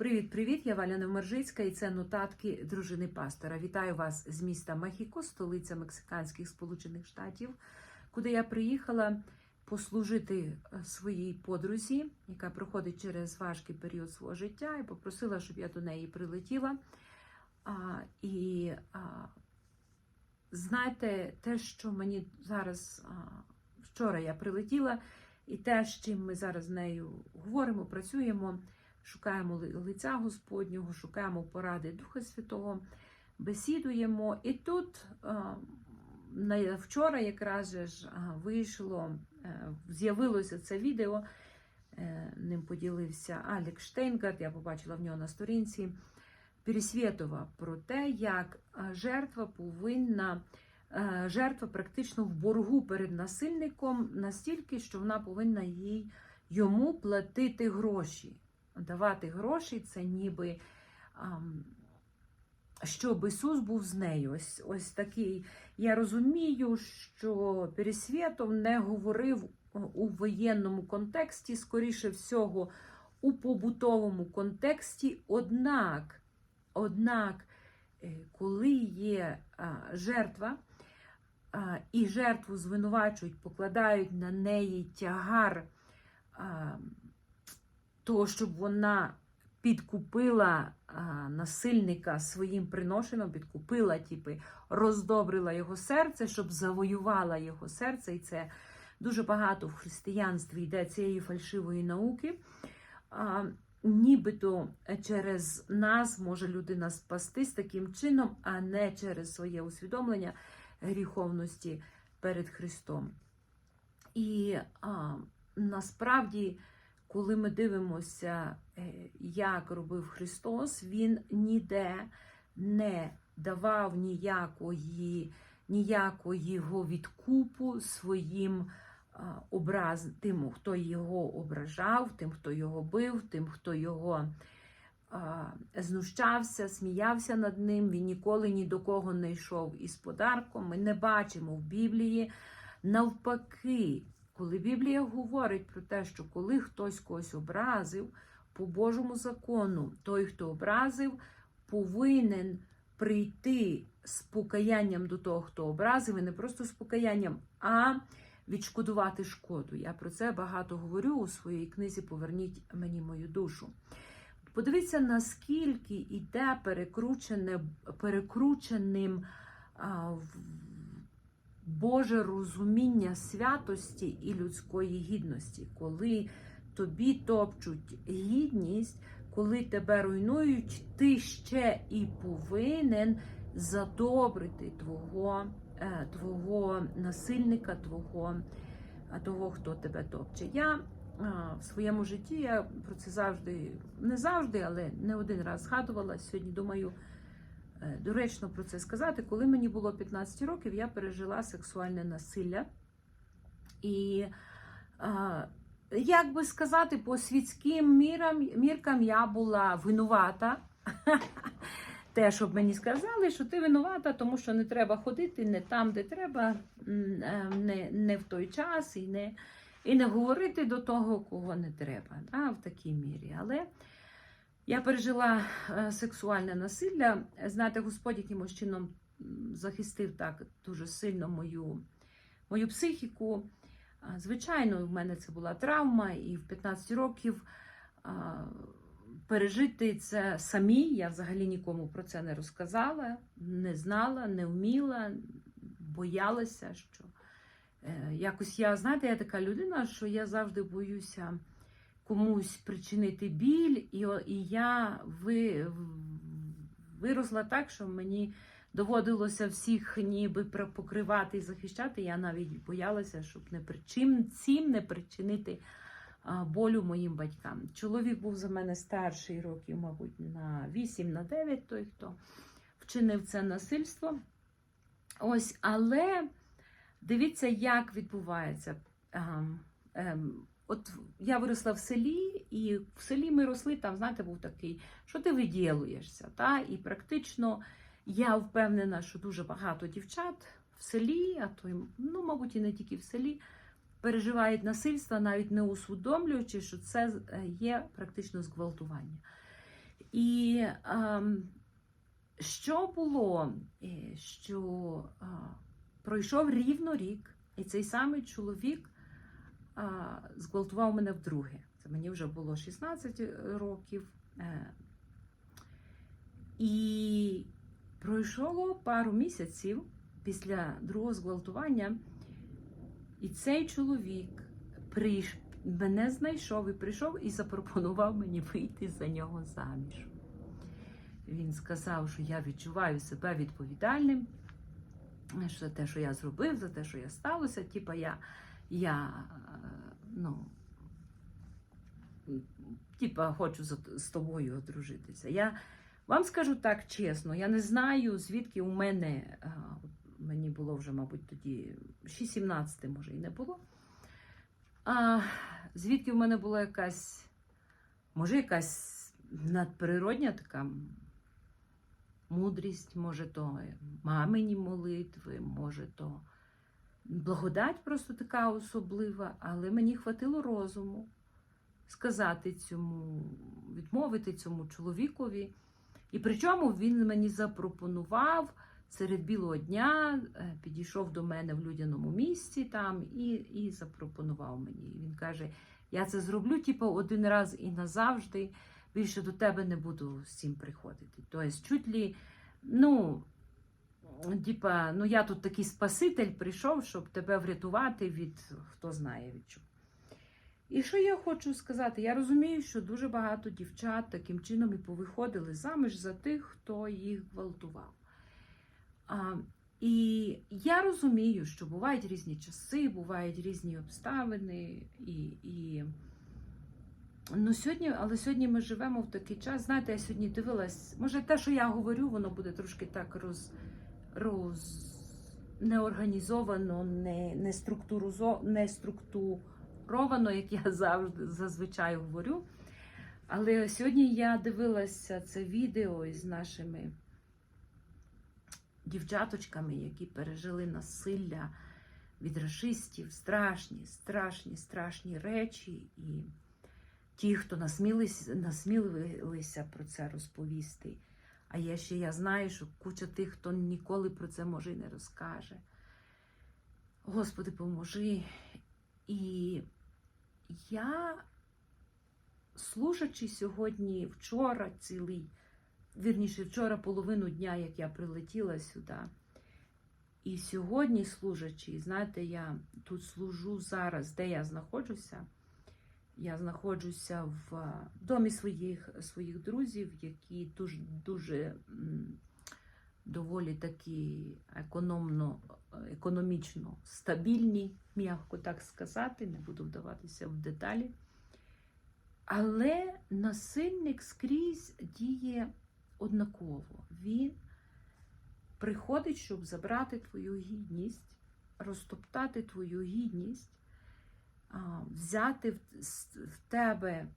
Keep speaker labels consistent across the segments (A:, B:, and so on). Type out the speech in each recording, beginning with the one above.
A: Привіт-привіт! Я Валя Невмержицька і це нотатки дружини пастора. Вітаю вас з міста Мехіко, столиця Мексиканських Сполучених Штатів, куди я приїхала послужити е, своїй подрузі, яка проходить через важкий період свого життя, і попросила, щоб я до неї прилетіла. А, І а, знаєте, те, що мені зараз а, вчора я прилетіла, і те, з чим ми зараз з нею говоримо, працюємо. Шукаємо лиця Господнього, шукаємо поради Духа Святого, бесідуємо. І тут е, вчора якраз ж вийшло, е, з'явилося це відео. е, Ним поділився Алік Штейнгард, я побачила в нього на сторінці Пересвєтова про те, як е, жертва повинна, е, жертва практично в боргу перед насильником настільки, що вона повинна їй йому платити гроші давати гроші, це ніби щоб Ісус був з нею. Ось, ось такий. Я розумію, що Пересвєтов не говорив у воєнному контексті, скоріше всього, у побутовому контексті. Однак, однак, е, коли є жертва, і жертву звинувачують, покладають на неї тягар. Того, щоб вона підкупила насильника своїм приношенням, підкупила, типи, роздобрила його серце, щоб завоювала його серце. І це дуже багато в християнстві йде цієї фальшивої науки. Нібито через нас може людина спастись таким чином, а не через своє усвідомлення гріховності перед Христом. І а, насправді коли ми дивимося, е, як робив Христос, Він ніде не давав ніякої, ніякого відкупу своїм образ, тим, хто його ображав, тим, хто його бив, тим, хто його а, знущався, сміявся над ним. Він ніколи ні до кого не йшов із подарком. Ми не бачимо в Біблії навпаки. Коли Біблія говорить про те, що коли хтось когось образив, по Божому закону, той, хто образив, повинен прийти з покаянням до того, хто образив, і не просто з покаянням, а відшкодувати шкоду. Я про це багато говорю у своїй книзі Поверніть мені мою душу. Подивіться, наскільки перекручене, перекрученим а, Боже розуміння святості і людської гідності, коли тобі топчуть гідність, коли тебе руйнують, ти ще і повинен задобрити твого, е, твого насильника, твого, е, того, хто тебе топче. Я е, в своєму житті я про це завжди, не завжди, але не один раз згадувала. Сьогодні думаю. Е, Доречно про це сказати, коли мені було 15 років, я пережила сексуальне насилля. І, е, як би сказати, по світським мірам, міркам я була винувата. Те, щоб мені сказали, що ти винувата, тому що не треба ходити не там, де треба, е, не, не в той час і не, і не говорити до того, кого не треба. Да, в такій мірі. Але я пережила е, сексуальне насилля. Знаєте, Господь якимось чином захистив так дуже сильно мою, мою психіку. Звичайно, в мене це була травма, і в 15 років пережити це самі. Я взагалі нікому про це не розказала, не знала, не вміла, боялася, що е, якось я, знаєте, я така людина, що я завжди боюся комусь причинити біль, і, і я ви, виросла так, що мені доводилося всіх ніби покривати і захищати. Я навіть боялася, щоб не причим цим не причинити болю моїм батькам. Чоловік був за мене старший років, мабуть, на 8, на 9, той, хто вчинив це насильство. Ось, але дивіться, як відбувається. Ем, ем, От я виросла в селі, і в селі ми росли, там, знаєте, був такий, що ти виділуєшся. Та? І практично я впевнена, що дуже багато дівчат в селі, а то, ну, мабуть, і не тільки в селі, переживають насильство, навіть не усвідомлюючи, що це е, є практично зґвалтування. І ем, що було, Е, що а, пройшов рівно рік, і цей самий чоловік а, зґвалтував мене вдруге. Це мені вже було 16 років. Е, і пройшло пару місяців після другого зґвалтування, і цей чоловік прийш... мене знайшов і прийшов і запропонував мені вийти за нього заміж. Він сказав, що я відчуваю себе відповідальним за те, що я зробив, за те, що я сталося. Типа я, я е, ну, типа, хочу з тобою одружитися. Я вам скажу так чесно, я не знаю, звідки у мене, мені було вже, мабуть, тоді 6-17 може і не було. А, звідки в мене була якась, може, якась надприродня така мудрість, може, то мамині молитви, може, то благодать просто така особлива, але мені хватило розуму сказати цьому, відмовити цьому чоловікові. І причому він мені запропонував серед білого дня, е, підійшов до мене в людяному місці там і, і запропонував мені. Він каже: я це зроблю, типу, один раз і назавжди. Більше до тебе не буду з цим приходити. Тобто, чуть лі, ну, типа, ну я тут такий спаситель прийшов, щоб тебе врятувати від хто знає від чого. І що я хочу сказати? Я розумію, що дуже багато дівчат таким чином і повиходили заміж за тих, хто їх гвалтував. А, і я розумію, що бувають різні часи, бувають різні обставини. І, і... Ну, сьогодні, але сьогодні ми живемо в такий час. Знаєте, я сьогодні дивилась, може, те, що я говорю, воно буде трошки так роз, роз... неорганізовано, не, не, структурузо, не структуровано, як я завжди зазвичай говорю. Але сьогодні я дивилася це відео із нашими дівчаточками, які пережили насилля від расистів, страшні, страшні, страшні речі. І ті, хто насмілилися, про це розповісти. А є ще я знаю, що куча тих, хто ніколи про це може і не розкаже. Господи, поможи. І я, служачи сьогодні, вчора цілий, вірніше, вчора половину дня, як я прилетіла сюди, і сьогодні служачи, знаєте, я тут служу зараз, де я знаходжуся. Я знаходжуся в домі своїх своїх друзів, які дуже дуже доволі такі економно, економічно стабільні, м'яко так сказати, не буду вдаватися в деталі. Але насильник скрізь діє однаково. Він приходить, щоб забрати твою гідність, розтоптати твою гідність взяти в, тебе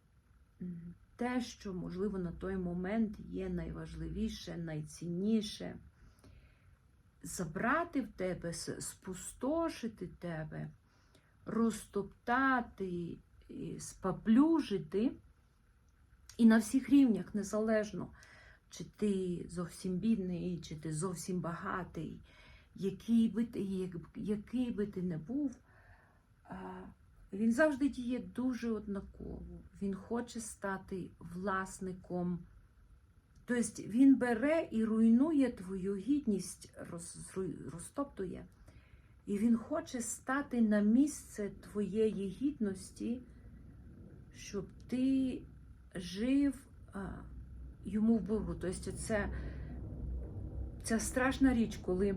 A: те, що, можливо, на той момент є найважливіше, найцінніше, забрати в тебе, спустошити тебе, розтоптати, і споплюжити, і на всіх рівнях, незалежно, чи ти зовсім бідний, чи ти зовсім багатий, який би ти, який би ти не був. Він завжди діє дуже однаково. Він хоче стати власником. Тобто він бере і руйнує твою гідність, роз, розтоптує. І він хоче стати на місце твоєї гідності, щоб ти жив йому в Богу. Тобто це, це страшна річ, коли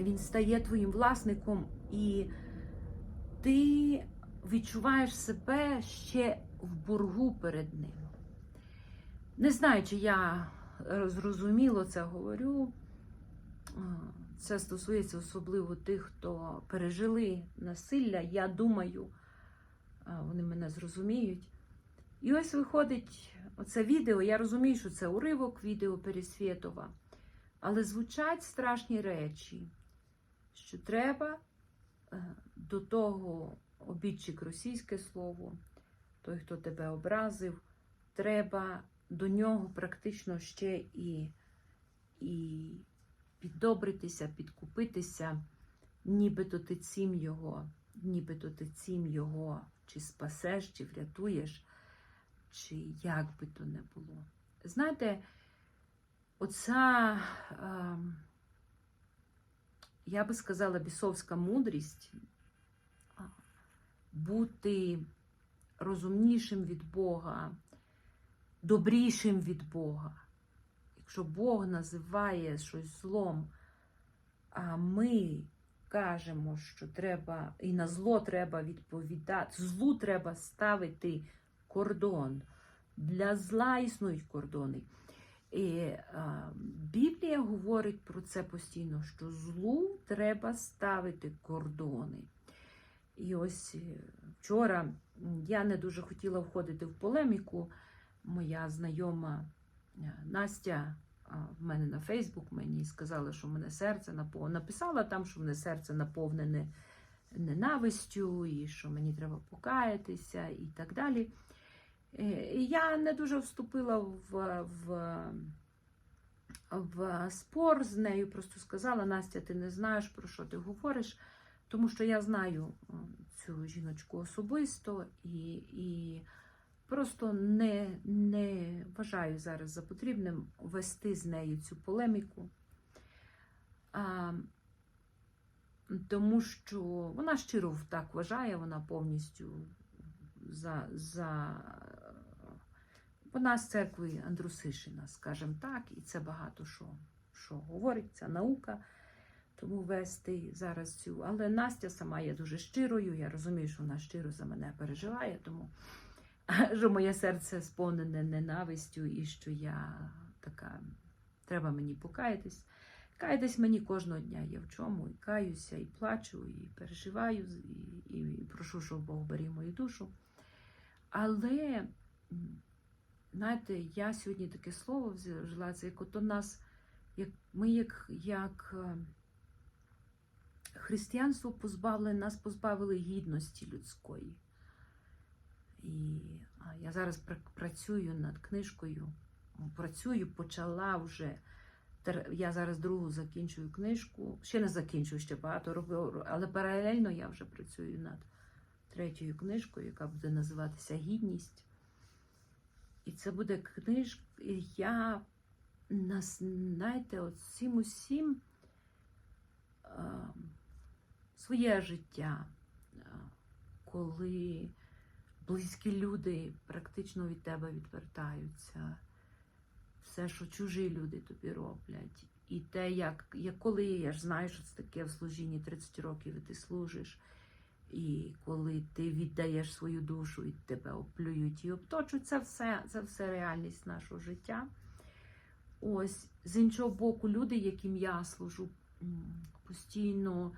A: він стає твоїм власником і ти відчуваєш себе ще в боргу перед ним. Не знаю, чи я зрозуміло це говорю. Це стосується особливо тих, хто пережили насилля. Я думаю, вони мене зрозуміють. І ось виходить оце відео. Я розумію, що це уривок відео Пересвєтова, але звучать страшні речі, що треба е, до того обідчик російське слово, той, хто тебе образив, треба до нього практично ще і, і піддобритися, підкупитися, нібито ти цим його, нібито ти цим його чи спасеш, чи врятуєш, чи як би то не було. Знаєте, оця, е, я би сказала, бісовська мудрість бути розумнішим від Бога, добрішим від Бога. Якщо Бог називає щось злом, а ми кажемо, що треба, і на зло треба відповідати, злу треба ставити кордон. Для зла існують кордони. І а, Біблія говорить про це постійно, що злу треба ставити кордони. І ось е, вчора я не дуже хотіла входити в полеміку. Моя знайома е, Настя в мене на Фейсбук мені сказала, що в мене серце наповнене. Написала там, що в мене серце наповнене ненавистю, і що мені треба покаятися, і так далі. Е, я не дуже вступила в, в, в спор з нею, просто сказала: Настя, ти не знаєш, про що ти говориш, тому що я знаю цю жіночку особисто і, і просто не, не вважаю зараз за потрібним вести з нею цю полеміку. А, тому що вона щиро так вважає, вона повністю за, за... вона з церкви Андрусишина, скажімо так, і це багато що, що говорить, ця наука. Тому вести зараз цю. Але Настя сама є дуже щирою. Я розумію, що вона щиро за мене переживає, тому що моє серце сповнене ненавистю і що я така, треба мені покаятись. Каятись мені кожного дня є в чому, і каюся, і плачу, і переживаю, і, і прошу, щоб Бог беріг мою душу. Але, знаєте, я сьогодні таке слово вжила, це як от у нас, як ми як, як е, християнство позбавили, нас позбавили гідності людської. І я зараз пр- працюю над книжкою, працюю, почала вже. Я зараз другу закінчую книжку. Ще не закінчую, ще багато роблю, але паралельно я вже працюю над третьою книжкою, яка буде називатися Гідність. І це буде книжка, я знаєте, от цим усім е, своє життя, коли близькі люди практично від тебе відвертаються все, що чужі люди тобі роблять. І те, як, як коли я ж знаю, що це таке в служінні 30 років, і ти служиш, і коли ти віддаєш свою душу, і тебе оплюють і обточують, це все, це все реальність нашого життя. Ось, з іншого боку, люди, яким я служу, постійно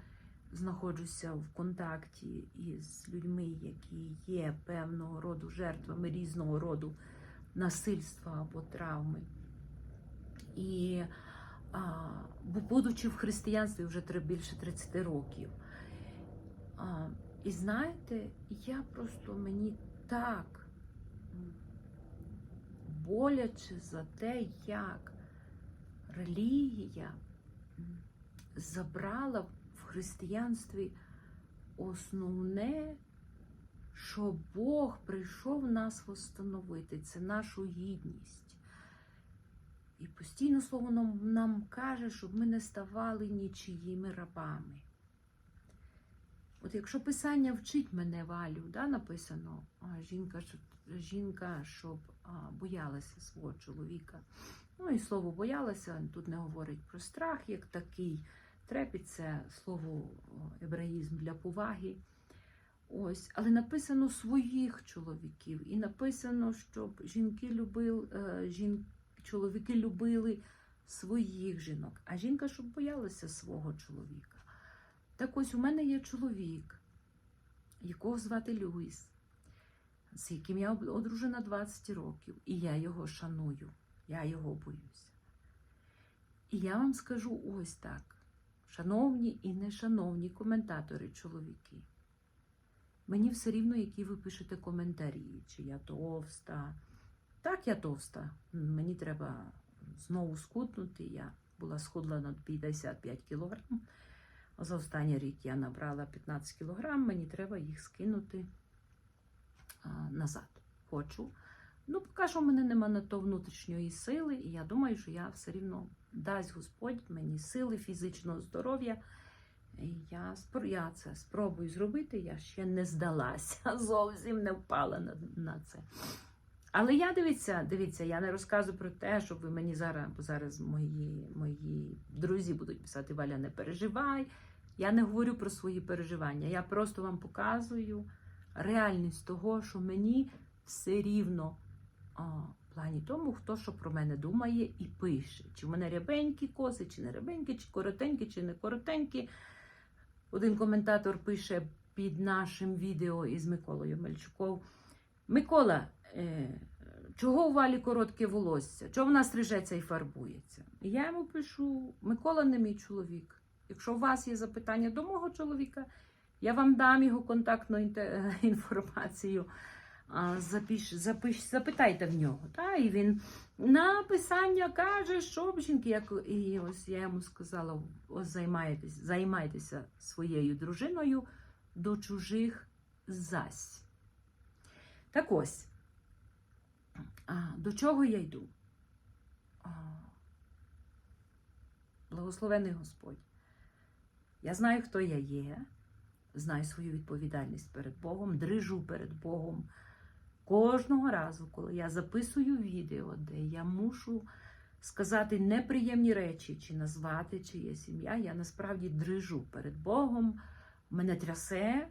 A: знаходжуся в контакті із людьми, які є певного роду жертвами різного роду насильства або травми. І а, будучи в християнстві вже більше 30 років. А, і знаєте, я просто мені так боляче за те, як релігія забрала в християнстві основне, що Бог прийшов нас восстановити, це нашу гідність. І постійно слово нам каже, щоб ми не ставали нічиїми рабами. От якщо Писання вчить мене Валю, да, написано, жінка, жінка, щоб боялася свого чоловіка. Ну і слово боялася, тут не говорить про страх як такий. Трепіт це слово ебраїзм для поваги. Ось, але написано своїх чоловіків, і написано, щоб жінки любили, е, жін, чоловіки любили своїх жінок, а жінка, щоб боялася свого чоловіка. Так ось у мене є чоловік, якого звати Люїс, з яким я одружена 20 років, і я його шаную, я його боюся. І я вам скажу ось так, шановні і нешановні коментатори, чоловіки. Мені все рівно, які ви пишете коментарі, чи я товста. Так, я товста. Мені треба знову скутнути. Я була схудла на 55 кг. За останній рік я набрала 15 кг, мені треба їх скинути назад. Хочу. Ну, поки що в мене нема на то внутрішньої сили, і я думаю, що я все рівно дасть Господь мені сили, фізичного здоров'я. Я, я це спробую зробити, я ще не здалася, зовсім не впала на, на це. Але я дивіться, дивіться, я не розказую про те, щоб ви мені зараз, бо зараз мої, мої друзі будуть писати Валя, не переживай. Я не говорю про свої переживання. Я просто вам показую реальність того, що мені все рівно а, в плані тому, хто що про мене думає і пише. Чи в мене рябенькі коси, чи не рябенькі, чи коротенькі, чи не коротенькі. Один коментатор пише під нашим відео із Миколою Мельчуком. Микола, е, чого у валі коротке волосся? Чого вона стрижеться і фарбується? І я йому пишу: Микола не мій чоловік. Якщо у вас є запитання до мого чоловіка, я вам дам його контактну інформацію. Запиш, запиш, запитайте в нього. Та? І він на писання каже, що жінки, як і ось я йому сказала: ось займайтесь, займайтеся своєю дружиною до чужих зась. Так ось, до чого я йду? Благословений Господь. Я знаю, хто я є, знаю свою відповідальність перед Богом, дрижу перед Богом. Кожного разу, коли я записую відео, де я мушу сказати неприємні речі чи назвати чиєсь ім'я, я насправді дрижу перед Богом, мене трясе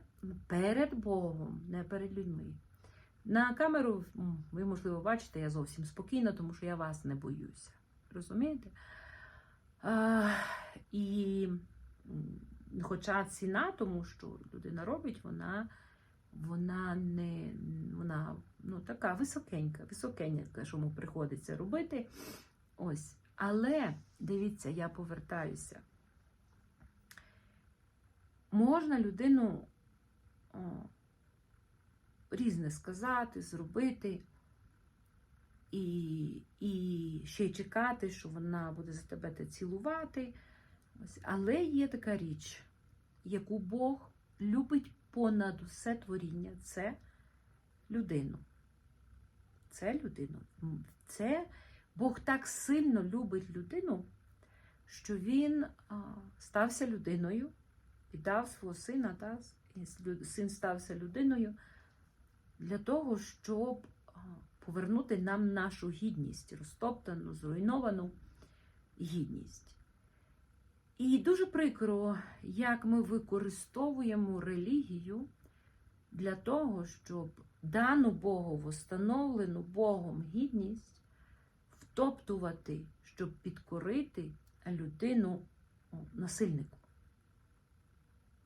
A: перед Богом, не перед людьми. На камеру ви, можливо, бачите, я зовсім спокійна, тому що я вас не боюся. Розумієте? А, і хоча ціна, тому що людина робить, вона вона не вона ну, така високенька, високенька, що йому приходиться робити. Ось. Але дивіться, я повертаюся. Можна людину о, різне сказати, зробити, і, і ще й чекати, що вона буде за тебе те цілувати. Але є така річ, яку Бог любить понад усе творіння це людину. Це людину. Це Бог так сильно любить людину, що він стався людиною, віддав свого сина, та, і син стався людиною для того, щоб повернути нам нашу гідність, розтоптану, зруйновану гідність. І дуже прикро, як ми використовуємо релігію для того, щоб дану Богу, встановлену Богом гідність втоптувати, щоб підкорити людину насильнику.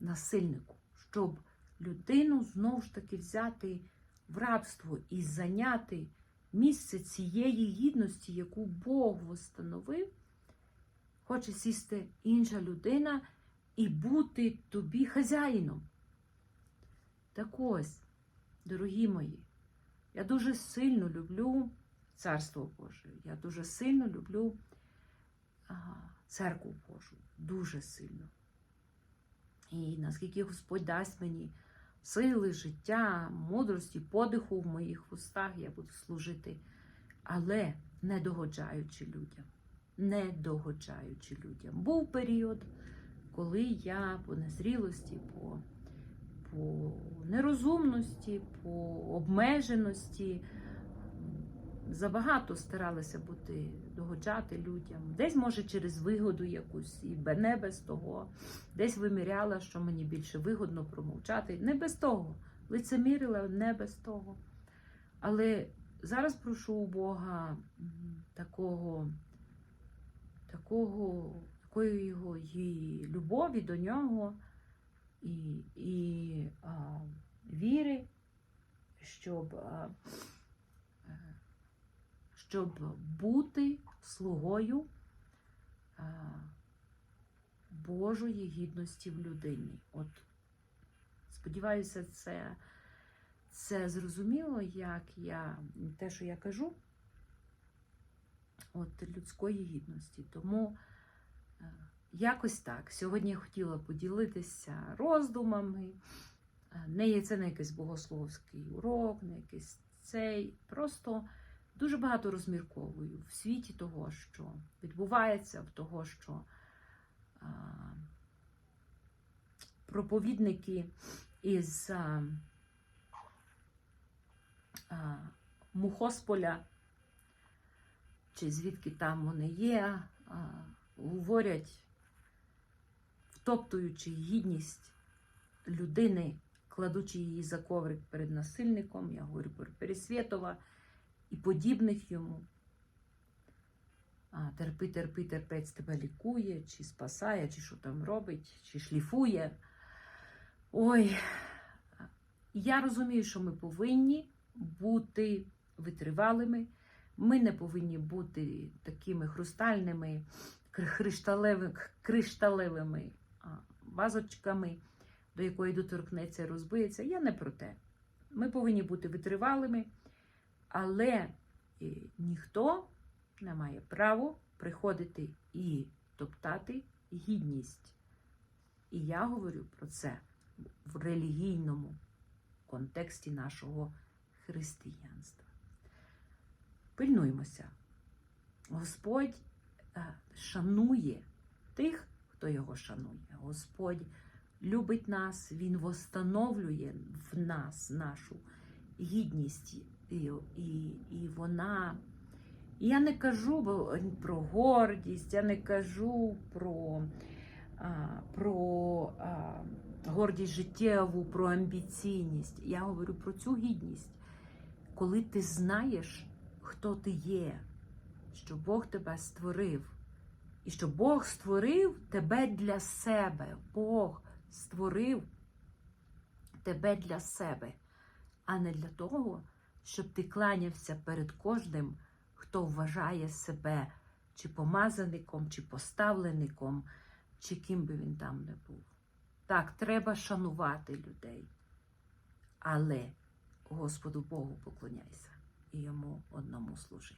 A: Насильнику, щоб людину знову ж таки взяти в рабство і зайняти місце цієї гідності, яку Бог встановив хоче сісти інша людина і бути тобі хазяїном. Так ось, дорогі мої, я дуже сильно люблю Царство Боже. Я дуже сильно люблю церкву Божу. Дуже сильно. І наскільки Господь дасть мені сили, життя, мудрості, подиху в моїх вустах, я буду служити, але не догоджаючи людям не догоджаючи людям. Був період, коли я по незрілості, по, по нерозумності, по обмеженості забагато старалася бути догоджати людям. Десь, може, через вигоду якусь, і не без того. Десь виміряла, що мені більше вигодно промовчати. Не без того. Лицемірила не без того. Але зараз прошу у Бога такого такого, такої його її любові до нього і, і а, віри, щоб, а, щоб бути слугою а, Божої гідності в людині. От, сподіваюся, це, це зрозуміло, як я те, що я кажу. От, людської гідності. Тому е, якось так. Сьогодні я хотіла поділитися роздумами. Е, Не є це не якийсь богословський урок, не якийсь цей. Просто дуже багато розмірковую в світі того, що відбувається, в того, що а, проповідники із а, а, Мухосполя, чи звідки там вони є, говорять, втоптуючи гідність людини, кладучи її за коврик перед насильником, я говорю про Пересвєтова і подібних йому. Терпи, терпи, терпець тебе лікує, чи спасає, чи що там робить, чи шліфує. Ой, я розумію, що ми повинні бути витривалими. Ми не повинні бути такими хрустальними, кришталевими, кришталевими а, вазочками, до якої доторкнеться розбиється. Я не про те. Ми повинні бути витривалими, але е, ніхто не має права приходити і топтати гідність. І я говорю про це в релігійному контексті нашого християнства. Пильнуємося. Господь е, шанує тих, хто його шанує. Господь любить нас, Він восстановлює в нас нашу гідність, і, і, і вона. Я не кажу про гордість, я не кажу про, про гордість життєву, про амбіційність. Я говорю про цю гідність, коли ти знаєш, хто ти є, що Бог тебе створив, і що Бог створив тебе для себе. Бог створив тебе для себе, а не для того, щоб ти кланявся перед кожним хто вважає себе чи помазаником, чи поставлеником, чи ким би він там не був. Так, треба шанувати людей. Але Господу Богу поклоняйся і йому одному служи.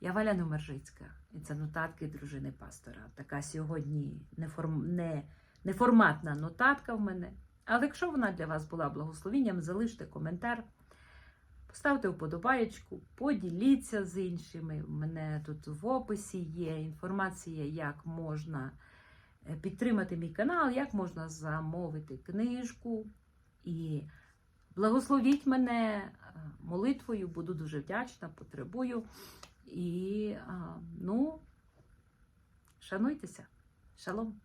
A: Я Валя Номержицька, і це нотатки дружини пастора. Така сьогодні неформ... не... неформатна нотатка в мене. Але якщо вона для вас була благословенням, залиште коментар. Поставте вподобаєчку, поділіться з іншими. У мене тут в описі є інформація, як можна е, підтримати мій канал, як можна замовити книжку. І благословіть мене молитвою, буду дуже вдячна, потребую. І, ну, шануйтеся. Шалом!